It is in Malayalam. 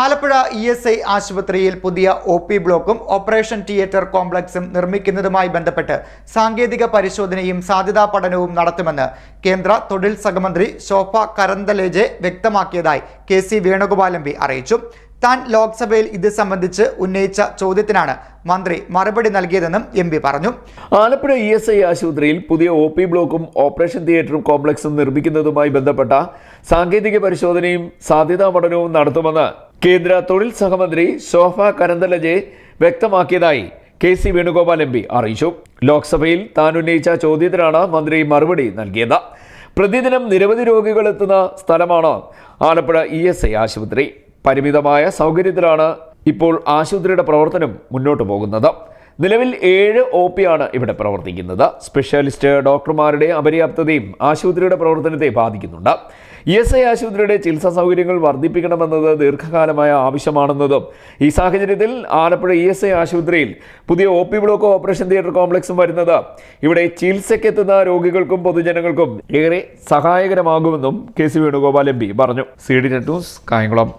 ആലപ്പുഴ ഇ എസ് ഐ ആശുപത്രിയിൽ പുതിയ ഒ പി ബ്ലോക്കും ഓപ്പറേഷൻ തിയേറ്റർ കോംപ്ലക്സും നിർമ്മിക്കുന്നതുമായി ബന്ധപ്പെട്ട് സാങ്കേതിക പരിശോധനയും സാധ്യതാ പഠനവും നടത്തുമെന്ന് കേന്ദ്ര തൊഴിൽ സഹമന്ത്രി ശോഭ കരന്തലേജെ വ്യക്തമാക്കിയതായി കെ സി വേണുഗോപാൽ അറിയിച്ചു. താൻ ലോക്സഭയിൽ ഇത് സംബന്ധിച്ച് ഉന്നയിച്ച ചോദ്യത്തിനാണ് മന്ത്രി മറുപടി നൽകിയതെന്നും എം പി പറഞ്ഞു. ആലപ്പുഴ ഇ എസ് ഐ ആശുപത്രിയിൽ പുതിയ ഒ പി ബ്ലോക്കും ഓപ്പറേഷൻ തിയേറ്ററും കോംപ്ലക്സും നിർമ്മിക്കുന്നതുമായി ബന്ധപ്പെട്ട സാങ്കേതിക പരിശോധനയും സാധ്യതാ പഠനവും നടത്തുമെന്ന് കേന്ദ്ര തൊഴിൽ സഹമന്ത്രി Shobha Karandlaje വ്യക്തമാക്കിയതായി K C Venugopal M P അറിയിച്ചു. ലോക്സഭയിൽ താൻ ഉന്നയിച്ച ചോദ്യത്തിനാണ് മന്ത്രി മറുപടി നൽകിയത്. പ്രതിദിനം നിരവധി രോഗികൾ എത്തുന്ന സ്ഥലമാണ് ആലപ്പുഴ ഇ എസ് ഐ ആശുപത്രി. പരിമിതമായ സൗകര്യത്തിലാണ് ഇപ്പോൾ ആശുപത്രിയുടെ പ്രവർത്തനം മുന്നോട്ട് പോകുന്നത്. നിലവിൽ ഏഴ് ഒ ആണ് ഇവിടെ പ്രവർത്തിക്കുന്നത്. സ്പെഷ്യാലിസ്റ്റ് ഡോക്ടർമാരുടെ അപര്യാപ്തതയും ആശുപത്രിയുടെ പ്രവർത്തനത്തെ ബാധിക്കുന്നുണ്ട്. ഇ എസ് ഐ ആശുപത്രിയുടെ ചികിത്സാ സൗകര്യങ്ങൾ വർദ്ധിപ്പിക്കണമെന്നത് ദീർഘകാലമായ ആവശ്യമാണെന്നതും ഈ സാഹചര്യത്തിൽ ആലപ്പുഴ ഇ എസ് ഐ ആശുപത്രിയിൽ പുതിയ O P block operation theatre കോംപ്ലക്സും വരുന്നത് ഇവിടെ ചികിത്സയ്ക്കെത്തുന്ന രോഗികൾക്കും പൊതുജനങ്ങൾക്കും ഏറെ സഹായകരമാകുമെന്നും K C Venugopal M P പറഞ്ഞു. C D net news Kayamkulam.